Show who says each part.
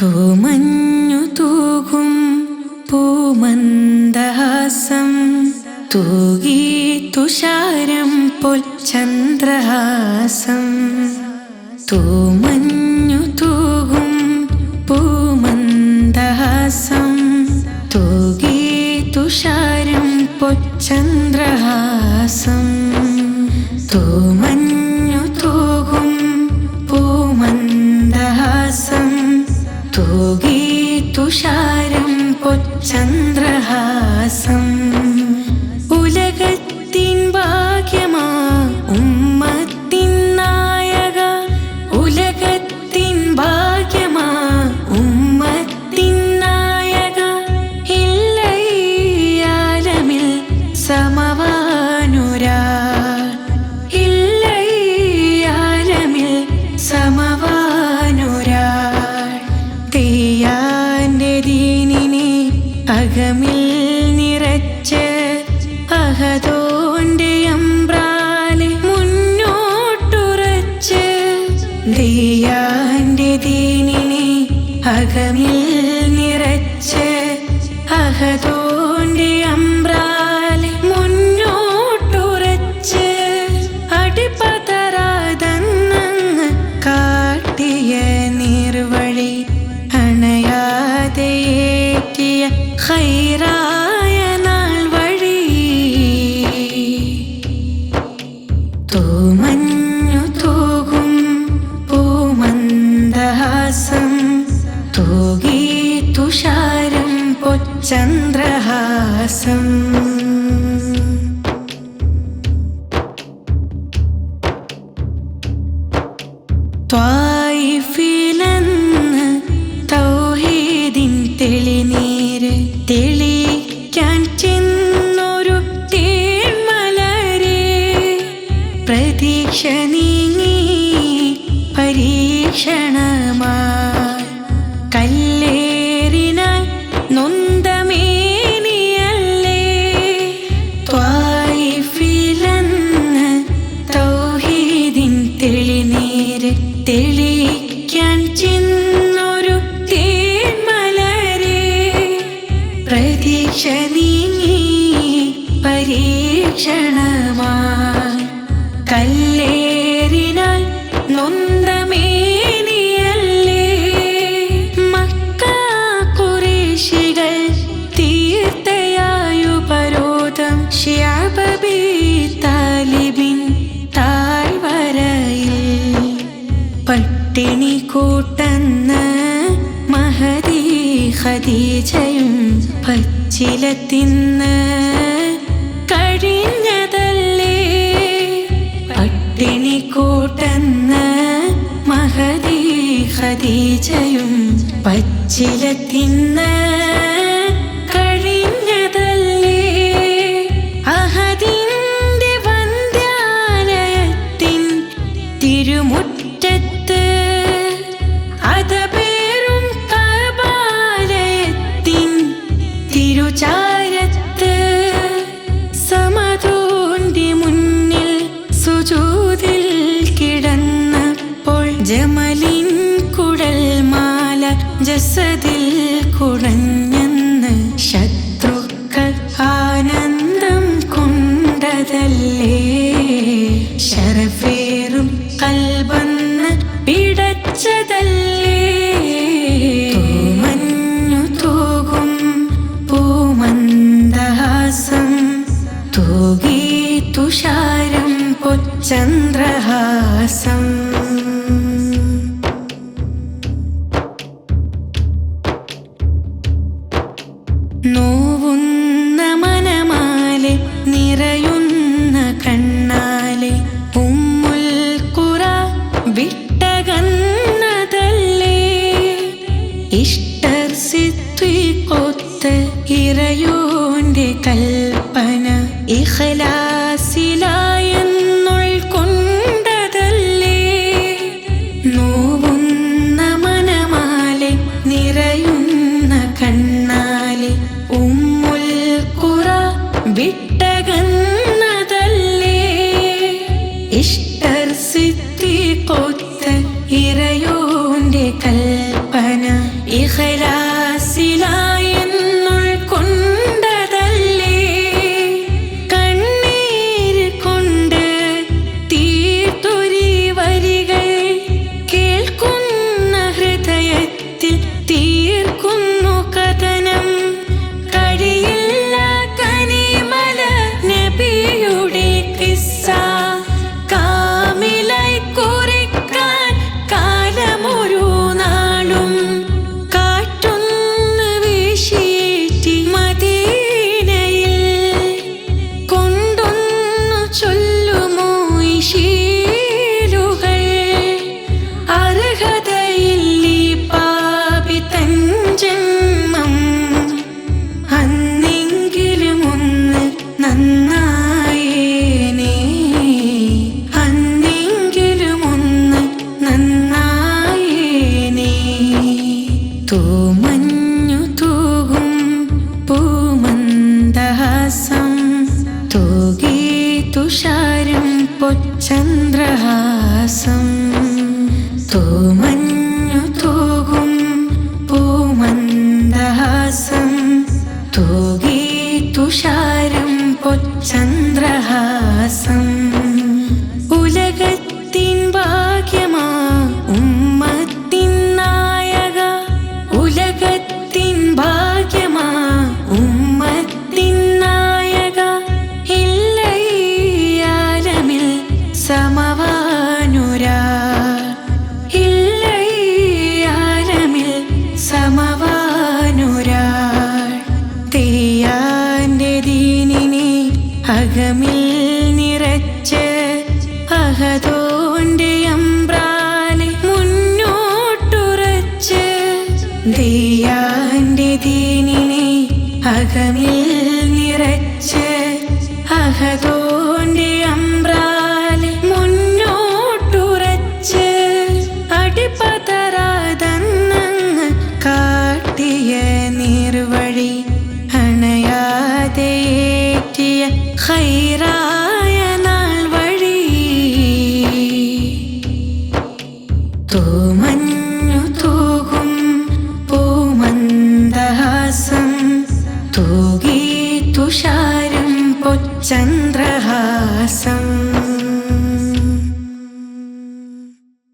Speaker 1: തൂമഞ്ഞു തൂകും പൂമന്ദഹാസം. തൂകി തുഷാരം പോൽ ചന്ദ്രഹാസം. തൂമഞ്ഞു തൂകും പൂമന്ദഹാസം. തൂകി തുഷാരം പോൽ ചന്ദ്രഹാസം. തൂമഞ്ഞു തുഷാരം പൊച്ചന്ദ്രഹാസം. 抬头 പ്രതീക്ഷ നീങ്ങി പരീക്ഷണമാ കല്ലേറിനായി നൊന്തമേനിയല്ലേ? ത്വായിഫിലെന്ന് തൗഹീദിൻ തെളിനീര് തെളിക്കാൻ ചെന്നൊരു തേന്മലരെ പ്രതീക്ഷ നീങ്ങി പരീക്ഷണമാ പച്ചില തിന്ന് കഴിഞ്ഞതല്ലേ? പട്ടിണി കൂട്ടെന്ന് മഹദി ഖദീജയും പച്ചില തിന്ന് കഴിഞ്ഞതല്ലേ ജമലിൻ കുടൽ മാല ജസദിൽ കുടഞ്ഞെന്ന് ശത്രുക്കൾ ആനന്ദം കൊണ്ടതല്ലേ? ശരഫേറും കൽബന്ന് പിടച്ചതല്ലേ? മഞ്ഞു തൂകും പൂമന്ദഹാസം തൂകി തുഷാരം പൊച്ചന്ദ്രഹാസം. Este തൂമഞ്ഞു തൂമഞ്ഞു